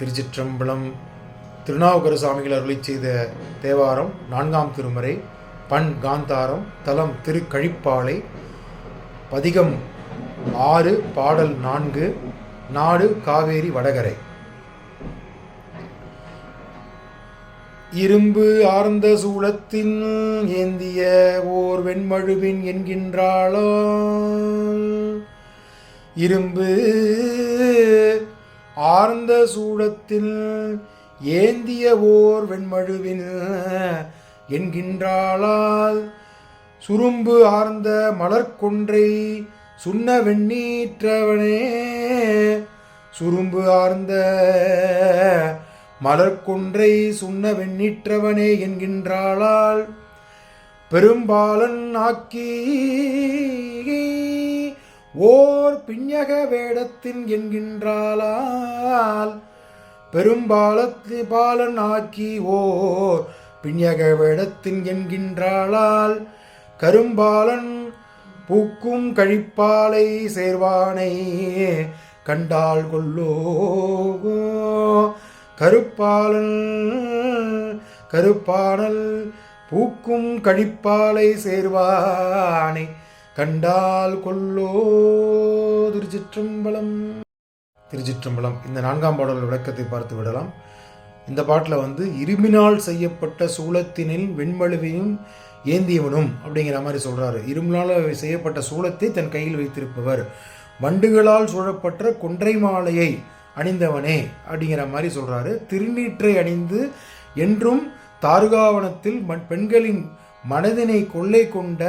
திருச்சிற்றம்பலம் திருநாவுக்கர சுவாமிகள் அருளை செய்த தேவாரம் நான்காம் திருமறை பண் காந்தாரம் தலம் திருக்கழிப்பாலை பதிகம் ஆறு பாடல் நான்கு நாடு காவேரி வடகரை. இரும்பு ஆர்ந்த சூளத்தின் ஏந்திய ஓர் வெண்மழுவின் என்கின்றாளோ? இரும்பு ஆர்ந்த சூழத்தில் ஏந்திய ஓர் வெண்மழுவில் என்கின்றாளால் சுரும்பு ஆர்ந்த மலர்கொன்றை சுண்ண வெண்ணீற்றவனே. சுரும்பு ஆர்ந்த மலர்கொன்றை சுண்ண வெண்ணீற்றவனே என்கின்றாளால் பெரும்பாலன் ஆக்கி ஓர் பிஞக வேடத்தின் என்கின்றாலால் பெரும்பாலத்து பாலன் ஆக்கி ஓர் பிஞக வேடத்தின் என்கின்றாளால் கரும்பாலன் பூக்கும் கழிப்பாலை சேர்வானை கண்டால் கொல்லோ. கருப்பாலன் கருப்பானல் பூக்கும் கழிப்பாலை சேர்வானை கண்டால் கொல்லோ திருச்சிற்றம்பலம். திருச்சிற்றம்பலம் இந்த நான்காம் பாடல் விளக்கத்தை பார்த்து விடலாம். இந்த பாட்டில் வந்து இரும்பினால் செய்யப்பட்ட சூளத்தினில் வெண்மழுவையும் ஏந்தியவனும் அப்படிங்கிற மாதிரி சொல்கிறாரு இரும்பினால் செய்யப்பட்ட சூளத்தை தன் கையில் வைத்திருப்பவர். வண்டுகளால் சூழப்பட்ட கொன்றை மாலையை அணிந்தவனே அப்படிங்கிற மாதிரி சொல்கிறாரு திருநீற்றை அணிந்து என்றும் தாருகாவனத்தில் பெண்களின் மனதினை கொள்ளை கொண்ட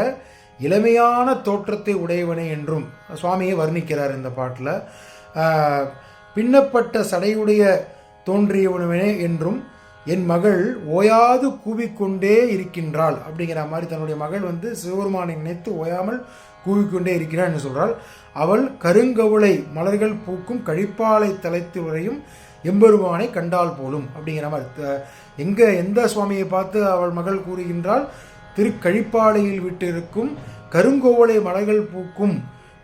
இளமையான தோற்றத்தை உடையவனே என்றும் சுவாமியை வர்ணிக்கிறார் இந்த பாட்டில். பின்னப்பட்ட சடையுடைய தோன்றியவனவனே என்றும் என் மகள் ஓயாது கூவிக்கொண்டே இருக்கின்றாள் அப்படிங்கிற மாதிரி தன்னுடைய மகள் வந்து சிவபெருமானை நினைத்து ஓயாமல் கூவிக்கொண்டே இருக்கிறாள் என்று சொல்கிறாள் அவள் கருங்கவுளை மலர்கள் பூக்கும் கழிப்பாலை தலைத்து வரையும் எம்பெருமானை கண்டால் போலும் அப்படிங்கிற மாதிரி. எங்கே எந்த சுவாமியை பார்த்து அவள் மகள் கூறுகின்றாள்? திருக்கழிப்பாலையில் விட்டிருக்கும் கருங்கோவளை மலர்கள் பூக்கும்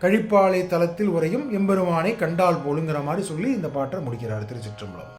கழிப்பாலை தலத்தில் உரையும் எம்பெருமானை கண்டால் போலுங்கிற மாதிரி சொல்லி இந்த பாட்டை முடிக்கிறார் திருச்சிற்றம்பலம்.